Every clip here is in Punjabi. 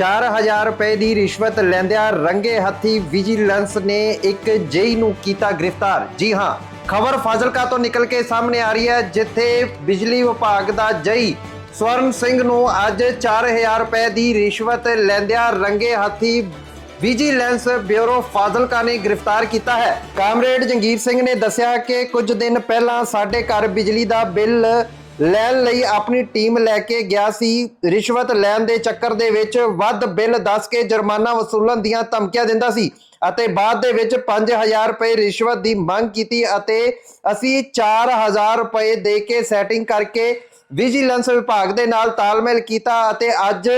4000 ਰੁਪਏ ਦੀ ਰਿਸ਼ਵਤ ਲੈਂਦਿਆਂ ਰੰਗੇ ਹੱਥੀ ਵਿਜੀਲੈਂਸ ਨੇ ਇੱਕ ਜੇਈ ਨੂੰ ਕੀਤਾ ਗ੍ਰਿਫਤਾਰ। ਜੀ ਹਾਂ, ਖਬਰ ਫਾਜ਼ਿਲਕਾ ਤੋਂ ਨਿਕਲ ਕੇ ਸਾਹਮਣੇ ਆ ਰਹੀ ਹੈ, ਜਿੱਥੇ ਬਿਜਲੀ ਵਿਭਾਗ ਦਾ ਜੇਈ ਸਵਰਨ ਸਿੰਘ ਨੂੰ ਅੱਜ 4000 ਰੁਪਏ ਦੀ ਰਿਸ਼ਵਤ ਲੈਂਦਿਆਂ ਰੰਗੇ ਹੱਥੀ ਵਿਜੀਲੈਂਸ ਬਿਊਰੋ ਫਾਜ਼ਿਲਕਾ ਨੇ ਗ੍ਰਿਫਤਾਰ ਕੀਤਾ ਹੈ। ਕਾਮਰੇਡ ਜੰਗੀਰ ਸਿੰਘ ਨੇ ਦੱਸਿਆ ਕਿ ਕੁਝ ਦਿਨ ਪਹਿਲਾਂ ਸਾਡੇ ਘਰ ਬਿਜਲੀ ਦਾ ਬਿੱਲ ਲੈਣ ਲਈ ਆਪਣੀ ਟੀਮ ਲੈ ਕੇ ਗਿਆ ਸੀ। ਰਿਸ਼ਵਤ ਲੈਣ ਦੇ ਚੱਕਰ ਦੇ ਵਿੱਚ ਵੱਧ ਬਿੱਲ ਦੱਸ ਕੇ ਜੁਰਮਾਨਾ ਵਸੂਲਣ ਦੀਆਂ ਧਮਕੀਆਂ ਦਿੰਦਾ ਸੀ ਅਤੇ ਬਾਅਦ ਦੇ ਵਿੱਚ 5000 ਰੁਪਏ ਰਿਸ਼ਵਤ ਦੀ ਮੰਗ ਕੀਤੀ ਅਤੇ ਅਸੀਂ 4000 ਰੁਪਏ ਦੇ ਕੇ ਸੈਟਿੰਗ ਕਰਕੇ ਵਿਜੀਲੈਂਸ ਵਿਭਾਗ ਦੇ ਨਾਲ ਤਾਲਮੇਲ ਕੀਤਾ ਅਤੇ ਅੱਜ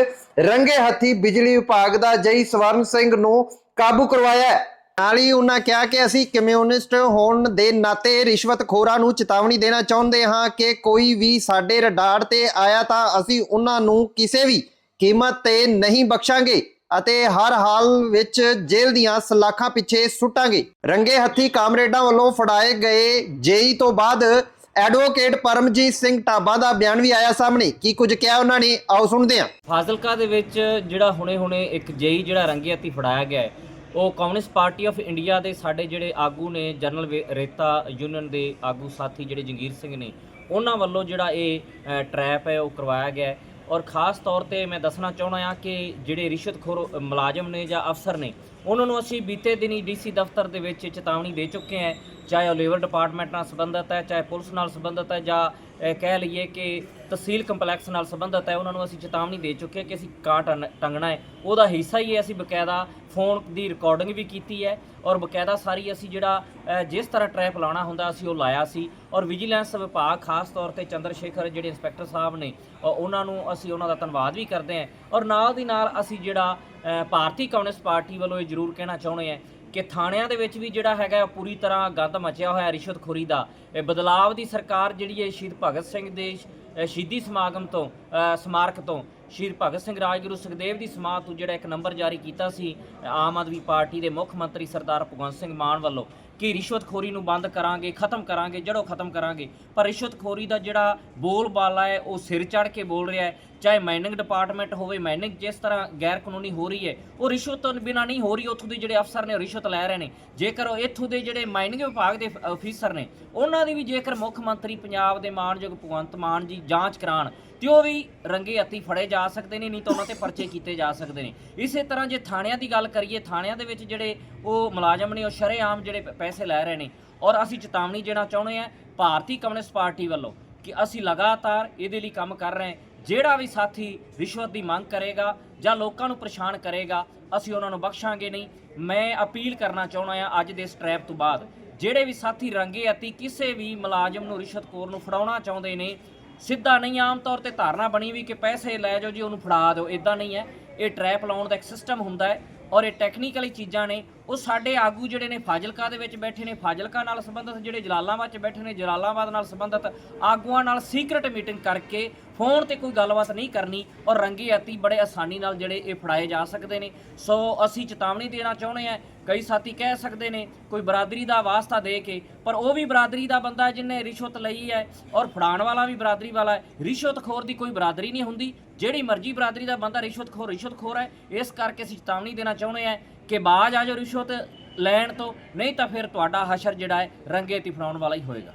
ਰੰਗੇ ਹੱਥੀ ਬਿਜਲੀ ਵਿਭਾਗ ਦਾ ਜਈ ਸਵਰਨ ਸਿੰਘ ਨੂੰ ਕਾਬੂ ਕਰਵਾਇਆ ਨਾਲ ਹੀ ਉਹਨਾਂ ਕਿਹਾ ਕਿ ਅਸੀਂ ਕਮਿਊਨਿਸਟ ਹੋਣ ਦੇ ਨਾਤੇ ਰਿਸ਼ਵਤਖੋਰਾਂ ਨੂੰ ਚੇਤਾਵਨੀ ਦੇਣਾ ਚਾਹੁੰਦੇ ਹਾਂ ਕਿ ਕੋਈ ਵੀ ਸਾਡੇ ਰਡਾਰ ਤੇ ਆਇਆ ਤਾਂ ਅਸੀਂ ਉਹਨਾਂ ਨੂੰ ਕਿਸੇ ਵੀ ਕੀਮਤ ਤੇ ਨਹੀਂ ਬਖਸ਼ਾਂਗੇ ਅਤੇ ਹਰ ਹਾਲ ਵਿੱਚ ਜੇਲ੍ਹ ਦੀਆਂ ਸਲਾਖਾਂ ਪਿੱਛੇ ਸੁੱਟਾਂਗੇ। ਰੰਗੇ ਹੱਥੀ ਕਾਮਰੇਡਾਂ ਵੱਲੋਂ ਫੜਾਏ ਗਏ ਜੇਈ ਤੋਂ ਬਾਅਦ ਐਡਵੋਕੇਟ ਪਰਮਜੀਤ ਸਿੰਘ ਢਾਬਾ ਦਾ ਬਿਆਨ ਵੀ ਆਇਆ ਸਾਹਮਣੇ। ਕੀ ਕੁਝ ਕਿਹਾ ਉਹਨਾਂ ਨੇ? ਆਓ ਸੁਣਦੇ ਹਾਂ। ਫਾਜ਼ਿਲਕਾ ਦੇ ਵਿੱਚ ਜਿਹੜਾ ਹੁਣੇ-ਹੁਣੇ ਇੱਕ ਜੇਈ ਜਿਹੜਾ ਰੰਗੇ ਹੱਥੀ ਫੜਾਇਆ ਗਿਆ ਹੈ ਉਹ ਕਮਿਊਨਿਸਟ ਪਾਰਟੀ ਆਫ ਇੰਡੀਆ ਦੇ ਸਾਡੇ ਜਿਹੜੇ ਆਗੂ ਨੇ, ਜਨਰਲ ਵੇ- ਰੇਤਾ ਯੂਨੀਅਨ ਦੇ ਆਗੂ ਸਾਥੀ ਜਿਹੜੇ ਜੰਗੀਰ ਸਿੰਘ ਨੇ, ਉਹਨਾਂ ਵੱਲੋਂ ਜਿਹੜਾ ਇਹ ਟਰੈਪ ਹੈ, ਉਹ ਕਰਵਾਇਆ ਗਿਆ ਔਰ ਖਾਸ ਤੌਰ ਤੇ ਮੈਂ ਦੱਸਣਾ ਚਾਹੁੰਦਾ ਹਾਂ ਕਿ ਜਿਹੜੇ ਰਿਸ਼ਵਤਖੋਰ ਮੁਲਾਜ਼ਮ ਨੇ ਜਾਂ ਅਫਸਰ ਨੇ, ਉਹਨਾਂ ਨੂੰ ਅਸੀਂ ਬੀਤੇ ਦਿਨੀ ਡੀਸੀ ਦਫ਼ਤਰ ਦੇ ਵਿੱਚ ਚੇਤਾਵਨੀ ਦੇ ਚੁੱਕੇ ਹਾਂ। ਚਾਹੇ ਉਹ ਲੇਬਰ ਡਿਪਾਰਟਮੈਂਟ ਨਾਲ ਸੰਬੰਧਤ ਹੈ, ਚਾਹੇ ਪੁਲਿਸ ਨਾਲ ਸੰਬੰਧਤ ਹੈ ਜਾਂ ਕਹਿ ਲਈਏ ਕਿ ਤਹਿਸੀਲ ਕੰਪਲੈਕਸ ਨਾਲ ਸੰਬੰਧਤ ਹੈ, ਉਹਨਾਂ ਨੂੰ ਅਸੀਂ ਚੇਤਾਵਨੀ ਦੇ ਚੁੱਕੇ ਹਾਂ ਕਿ ਅਸੀਂ ਕਾਟ ਟੰਗਣਾ ਹੈ। ਉਹਦਾ ਹਿੱਸਾ ਹੀ ਹੈ, ਅਸੀਂ ਬਕਾਇਦਾ ਫੋਨ ਦੀ ਰਿਕਾਰਡਿੰਗ ਵੀ ਕੀਤੀ ਹੈ ਔਰ ਬਕਾਇਦਾ ਸਾਰੀ ਅਸੀਂ ਜਿਹੜਾ ਜਿਸ ਤਰ੍ਹਾਂ ਟਰੈਪ ਲਾਉਣਾ ਹੁੰਦਾ, ਅਸੀਂ ਉਹ ਲਾਇਆ ਸੀ ਔਰ ਵਿਜੀਲੈਂਸ ਵਿਭਾਗ ਖਾਸ ਤੌਰ ਤੇ ਚੰਦਰ ਸ਼ੇਖਰ ਜਿਹੜੇ ਇੰਸਪੈਕਟਰ ਸਾਹਿਬ ਨੇ ਉਹਨਾਂ ਨੂੰ ਅਸੀਂ ਉਹਨਾਂ ਦਾ ਧੰਨਵਾਦ ਵੀ ਕਰਦੇ ਹਾਂ। ਔਰ ਨਾਲ ਦੀ ਨਾਲ ਅਸੀਂ ਜਿਹੜਾ ਭਾਰਤੀ ਕਮਿਊਨਿਸਟ ਪਾਰਟੀ ਵੱਲੋਂ ਇਹ ਜ਼ਰੂਰ ਕਹਿਣਾ ਚਾਹੁੰਦੇ ਹਾਂ ਕਿ ਥਾਣਿਆਂ ਦੇ ਵਿੱਚ ਵੀ ਜਿਹੜਾ ਹੈਗਾ ਪੂਰੀ ਤਰ੍ਹਾਂ ਗੰਦ ਮਚਿਆ ਹੋਇਆ ਰਿਸ਼ਵਤਖੋਰੀ ਦਾ। ਇਹ ਬਦਲਾਵ ਦੀ ਸਰਕਾਰ ਜਿਹੜੀ ਹੈ ਸ਼ਹੀਦ ਭਗਤ ਸਿੰਘ ਦੇ ਸ਼ਹੀਦੀ ਸਮਾਗਮ ਤੋਂ ਸਮਾਰਕ ਤੋਂ ਸ਼ਹੀਦ ਭਗਤ ਸਿੰਘ ਰਾਜਗੁਰੂ ਸੁਖਦੇਵ ਦੀ ਸਮਾਧ ਤੋਂ ਜਿਹੜਾ ਇੱਕ ਨੰਬਰ ਜਾਰੀ ਕੀਤਾ ਸੀ, ਆਮ ਆਦਮੀ ਪਾਰਟੀ ਦੇ ਮੁੱਖ ਮੰਤਰੀ ਸਰਦਾਰ ਭਗਵੰਤ ਸਿੰਘ ਮਾਨ ਵੱਲੋਂ ਕਿ ਰਿਸ਼ਵਤਖੋਰੀ ਨੂੰ ਬੰਦ ਕਰਾਂਗੇ, ਖਤਮ ਕਰਾਂਗੇ, ਜੜੋਂ ਖਤਮ ਕਰਾਂਗੇ, ਪਰ ਰਿਸ਼ਵਤਖੋਰੀ ਦਾ ਜਿਹੜਾ ਬੋਲਬਾਲਾ ਹੈ, ਉਹ ਸਿਰ ਚੜ ਕੇ ਬੋਲ ਰਿਹਾ ਹੈ। ਚਾਹੇ ਮਾਈਨਿੰਗ ਡਿਪਾਰਟਮੈਂਟ ਹੋਵੇ ਮਾਈਨਿੰਗ ਜਿਸ ਤਰ੍ਹਾਂ ਗੈਰ ਕਾਨੂੰਨੀ ਹੋ ਰਹੀ ਹੈ, ਉਹ ਰਿਸ਼ਵਤ ਤੋਂ ਬਿਨਾਂ ਨਹੀਂ ਹੋ ਰਹੀ, ਉੱਥੋਂ ਦੇ ਜਿਹੜੇ ਅਫਸਰ ਨੇ ਉਹ ਰਿਸ਼ਵਤ ਲੈ ਰਹੇ ਨੇ। ਜੇਕਰ ਉਹ ਇੱਥੋਂ ਦੇ ਜਿਹੜੇ ਮਾਈਨਿੰਗ ਵਿਭਾਗ ਦੇ ਅਫੀਸਰ ਨੇ, ਉਹਨਾਂ ਦੀ ਵੀ ਜੇਕਰ ਮੁੱਖ ਮੰਤਰੀ ਪੰਜਾਬ ਦੇ ਮਾਨਯੋਗ ਭਗਵੰਤ ਮਾਨ ਜੀ ਜਾਂਚ ਕਰਾਣ ਤੇ ਉਹ ਵੀ ਰੰਗੇ ਹੱਥੀ ਫੜੇ ਜਾ ਸਕਦੇ ਨੇ, ਨਹੀਂ ਤਾਂ ਉਹਨਾਂ ਤੇ ਪਰਚੇ ਕੀਤੇ ਜਾ ਸਕਦੇ ਨੇ। ਇਸੇ ਤਰ੍ਹਾਂ ਜੇ ਥਾਣਿਆਂ ਦੀ ਗੱਲ ਕਰੀਏ, ਥਾਣਿਆਂ ਦੇ ਵਿੱਚ ਜਿਹੜੇ ਉਹ ਮੁਲਾਜ਼ਮ ਨੇ, ਉਹ ਸ਼ਰੇਆਮ ਜਿਹੜੇ ਪੈਸੇ ਲੈ ਰਹੇ ਨੇ। ਔਰ ਅਸੀਂ ਚੇਤਾਵਨੀ ਦੇਣਾ ਚਾਹੁੰਦੇ ਹਾਂ, ਭਾਰਤੀ ਕਮਿਊਨਿਸਟ ਪਾਰਟੀ ਵੱਲੋਂ ਕਿ ਅਸੀਂ ਲਗਾਤਾਰ ਇਹਦੇ ਲਈ ਕੰਮ ਕਰ ਰਹੇ ਹਾਂ। ਜਿਹੜਾ ਵੀ ਸਾਥੀ ਰਿਸ਼ਵਤ ਦੀ ਮੰਗ ਕਰੇਗਾ ਜਾਂ ਲੋਕਾਂ ਨੂੰ ਪਰੇਸ਼ਾਨ ਕਰੇਗਾ, ਅਸੀਂ ਉਹਨਾਂ ਨੂੰ ਬਖਸ਼ਾਂਗੇ ਨਹੀਂ। ਮੈਂ ਅਪੀਲ ਕਰਨਾ ਚਾਹੁੰਦਾ ਹਾਂ ਅੱਜ ਦੇ ਇਸ ਟਰੈਪ ਤੋਂ ਬਾਅਦ। ਜਿਹੜੇ ਵੀ ਸਾਥੀ ਰੰਗੇ ਅਤੀ ਕਿਸੇ ਵੀ ਮੁਲਾਜ਼ਮ ਨੂੰ ਰਿਸ਼ਵਤਖੋਰ ਨੂੰ ਫੜਾਉਣਾ ਚਾਹੁੰਦੇ ਨੇ, ਸਿੱਧਾ ਨਹੀਂ, ਆਮ ਤੌਰ ਤੇ ਧਾਰਨਾ ਬਣੀ ਵੀ ਕਿ ਪੈਸੇ ਲੈ ਜਾਓ ਜੀ, ਉਹਨੂੰ ਫੜਾ ਦਿਓ। ਇਦਾਂ ਨਹੀਂ ਹੈ। ਇਹ ਟਰੈਪ ਲਾਉਣ ਦਾ ਇੱਕ ਸਿਸਟਮ ਹੁੰਦਾ ਹੈ ਔਰ ਇਹ ਟੈਕਨੀਕਲੀ ਚੀਜ਼ਾਂ ਨੇ। ਉਹ ਸਾਡੇ ਆਗੂ ਜਿਹੜੇ ਨੇ ਫਾਜ਼ਿਲਕਾ ਦੇ ਵਿੱਚ ਬੈਠੇ ਨੇ, ਫਾਜ਼ਿਲਕਾ ਨਾਲ ਸੰਬੰਧਿਤ ਜਿਹੜੇ ਜਲਾਲਾਬਾਦ 'ਚ ਬੈਠੇ ਨੇ, ਜਲਾਲਾਬਾਦ ਨਾਲ ਸੰਬੰਧਿਤ ਆਗੂਆਂ ਨਾਲ ਸੀਕ੍ਰੀਟ ਮੀਟਿੰਗ ਕਰਕੇ ਫੋਨ ਤੇ ਕੋਈ ਗੱਲਬਾਤ ਨਹੀਂ ਕਰਨੀ ਔਰ ਰੰਗੇ ਹੱਥੀ ਬੜੇ ਆਸਾਨੀ ਨਾਲ ਜਿਹੜੇ ਇਹ ਫੜਾਏ ਜਾ ਸਕਦੇ ਨੇ। ਸੋ ਅਸੀਂ ਚੇਤਾਵਨੀ ਦੇਣਾ ਚਾਹੁੰਦੇ ਹਾਂ, ਕਈ ਸਾਥੀ ਕਹਿ ਸਕਦੇ ਨੇ, ਕੋਈ ਬਰਾਦਰੀ ਦਾ ਵਾਸਤਾ ਦੇ ਕੇ, ਪਰ ਉਹ ਵੀ ਬਰਾਦਰੀ ਦਾ ਬੰਦਾ ਹੈ ਜਿਹਨੇ ਰਿਸ਼ਵਤ ਲਈ ਹੈ ਔਰ ਫੜਾਉਣ ਵਾਲਾ ਵੀ ਬਰਾਦਰੀ ਵਾਲਾ ਹੈ। ਰਿਸ਼ਵਤਖੋਰ ਦੀ ਕੋਈ ਬਰਾਦਰੀ ਨਹੀਂ ਹੁੰਦੀ। ਜਿਹੜੀ ਮਰਜ਼ੀ ਬਰਾਦਰੀ ਦਾ ਬੰਦਾ ਰਿਸ਼ਵਤਖੋਰ ਰਿਸ਼ਵਤਖੋਰ ਹੈ। ਇਸ ਕਰਕੇ ਅਸੀਂ ਚੇਤਾਵਨੀ ਦੇਣਾ ਚਾਹੁੰਦੇ ਹਾਂ ਕਿ ਬਾਜ ਆ ਜਾਓ ਰਿਸ਼ਵਤ ਲੈਣ ਤੋਂ, ਨਹੀਂ ਤਾਂ ਫਿਰ ਤੁਹਾਡਾ ਹਸ਼ਰ ਜਿਹੜਾ ਹੈ ਰੰਗੇ ਤੇ ਫੜਾਉਣ ਵਾਲਾ ਹੀ ਹੋਏਗਾ।